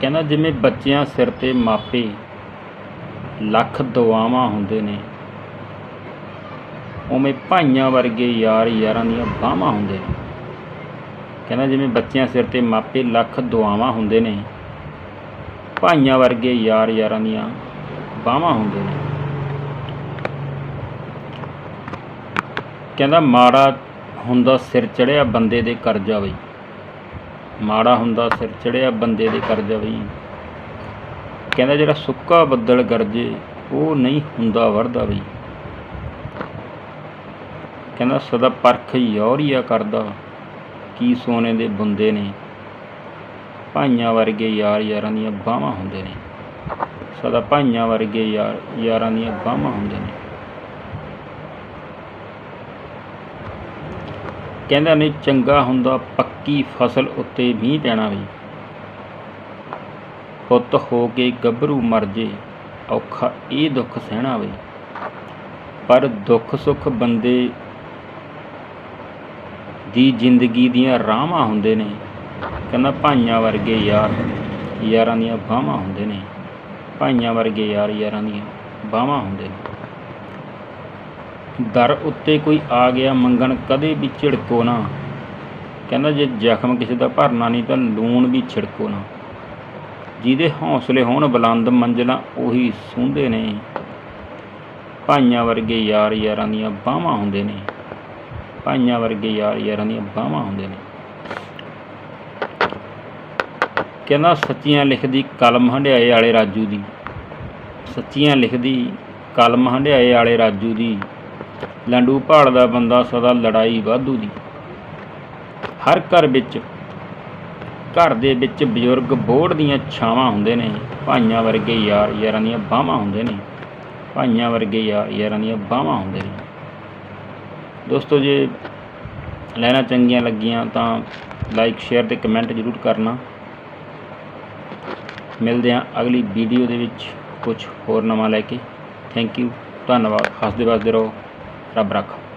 ਕਹਿੰਦਾ ਜਿਵੇਂ ਬੱਚਿਆਂ ਸਿਰ ਤੇ ਮਾਪੇ ਲੱਖ ਦੁਆਵਾਂ ਹੁੰਦੇ ਨੇ, ਉਵੇਂ ਭਾਈਆਂ ਵਰਗੇ ਯਾਰ ਯਾਰਾਂ ਦੀਆਂ ਬਾਹਾਂ ਹੁੰਦੇ ਨੇ। ਕਹਿੰਦਾ ਜਿਵੇਂ ਬੱਚਿਆਂ ਸਿਰ ਤੇ ਮਾਪੇ ਲੱਖ ਦੁਆਵਾਂ ਹੁੰਦੇ ਨੇ, ਭਾਈਆਂ ਵਰਗੇ ਯਾਰ ਯਾਰਾਂ ਦੀਆਂ ਬਾਹਾਂ ਹੁੰਦੇ ਨੇ। ਕਹਿੰਦਾ ਮਾੜਾ ਹੁੰਦਾ ਸਿਰ ਚੜਿਆ ਬੰਦੇ ਦੇ ਕਰਜ਼ਾ ਬਈ ਮਾੜਾ ਹੁੰਦਾ, ਸਿਰ ਚੜਿਆ ਬੰਦੇ ਦੇ ਕਰਜ਼ਾ ਬਈ ਕਹਿੰਦਾ, ਜਿਹੜਾ ਸੁੱਕਾ ਬੱਦਲ ਗਰਜੇ, ਉਹ ਨਹੀਂ ਹੁੰਦਾ ਵਰਦਾ ਬਈ ਕਹਿੰਦਾ, ਸਦਾ ਪਰਖ ਯੌਰੀਆ ਕਰਦਾ, ਕੀ ਸੋਨੇ ਦੇ ਬੁੰਦੇ ਨੇ। ਭਾਈਆਂ ਵਰਗੇ ਯਾਰ ਯਾਰਾਂ ਦੀਆਂ ਬਾਹਾਂ ਹੁੰਦੇ ਨੇ। ਸਦਾ ਭਾਈਆਂ ਵਰਗੇ ਯਾਰ ਯਾਰਾਂ ਦੀਆਂ ਬਾਹਾਂ ਹੁੰਦੇ ਨੇ। ਕਹਿੰਦਾ ਨਹੀਂ, ਚੰਗਾ ਹੁੰਦਾ ਪੱਕੀ ਫਸਲ ਉੱਤੇ ਮੀਂਹ ਪੈਣਾ ਵੀ। ਪੁੱਤ ਹੋ ਕੇ ਗੱਭਰੂ ਮਰ ਜੇ, ਔਖਾ ਇਹ ਦੁੱਖ ਸਹਿਣਾ ਵੀ। ਪਰ ਦੁੱਖ ਸੁੱਖ ਬੰਦੇ ਦੀ ਜ਼ਿੰਦਗੀ ਦੀਆਂ ਰਾਹਾਂ ਹੁੰਦੇ ਨੇ। ਕਹਿੰਦਾ ਭਾਈਆਂ ਵਰਗੇ ਯਾਰ, ਯਾਰਾਂ ਦੀਆਂ ਬਾਹਾਂ ਹੁੰਦੇ ਨੇ। ਭਾਈਆਂ ਵਰਗੇ ਯਾਰ, ਯਾਰਾਂ ਦੀਆਂ ਬਾਹਾਂ ਹੁੰਦੇ ਨੇ। ਦਰ ਉੱਤੇ ਕੋਈ ਆ ਗਿਆ ਮੰਗਣ ਕਦੇ ਵੀ ਝਿੜਕੋ ਨਾ। ਕਹਿੰਦਾ ਜੇ ਜ਼ਖਮ ਕਿਸੇ ਦਾ ਭਰਨਾ ਨਹੀਂ ਤਾਂ ਲੂਣ ਵੀ ਛਿੜਕੋ ਨਾ। ਜਿਹਦੇ ਹੌਸਲੇ ਹੋਣ ਬੁਲੰਦ ਮੰਜ਼ਲਾਂ ਉਹੀ ਸੁੰਦੇ ਨੇ। ਭਾਈਆਂ ਵਰਗੇ ਯਾਰ ਯਾਰਾਂ ਦੀਆਂ ਬਾਹਾਂ ਹੁੰਦੇ ਨੇ। ਭਾਈਆਂ ਵਰਗੇ ਯਾਰ ਯਾਰਾਂ ਦੀਆਂ ਬਾਹਾਂ ਹੁੰਦੇ ਨੇ। ਕਹਿੰਦਾ ਸੱਚੀਆਂ ਲਿਖਦੀ ਕਲਮ ਹੰਡਿਆਏ ਵਾਲੇ ਰਾਜੂ ਦੀ। ਸੱਚੀਆਂ ਲਿਖਦੀ ਕਲਮ ਹੰਡਿਆਏ ਵਾਲੇ ਰਾਜੂ ਦੀ। ਲੰਡੂ ਭਾਲਦਾ ਬੰਦਾ ਸਦਾ ਲੜਾਈ ਵਾਧੂ ਦੀ। ਹਰ ਘਰ ਵਿੱਚ, ਘਰ ਦੇ ਵਿੱਚ ਬਜ਼ੁਰਗ ਬੋੜ ਦੀਆਂ ਛਾਵਾਂ ਹੁੰਦੇ ਨੇ, ਭਾਈਆਂ ਵਰਗੇ ਯਾਰ ਯਾਰਾਂ ਦੀਆਂ ਬਾਹਾਂ ਹੁੰਦੇ ਨੇ, ਭਾਈਆਂ ਵਰਗੇ ਯਾਰ ਯਾਰਾਂ ਦੀਆਂ ਬਾਹਾਂ ਹੁੰਦੇ ਨੇ। ਦੋਸਤੋ, ਜੇ ਲੈਣਾ ਚੰਗੀਆਂ ਲੱਗੀਆਂ ਤਾਂ ਲਾਈਕ ਸ਼ੇਅਰ ਤੇ ਕਮੈਂਟ ਜ਼ਰੂਰ ਕਰਨਾ। ਮਿਲਦੇ ਹਾਂ ਅਗਲੀ ਵੀਡੀਓ ਦੇ ਵਿੱਚ ਕੁਝ ਹੋਰ ਨਵਾਂ ਲੈ ਕੇ। ਥੈਂਕ ਯੂ ਧੰਨਵਾਦ, ਹੱਸਦੇ ਵੱਸਦੇ ਰਹੋ। para Braca.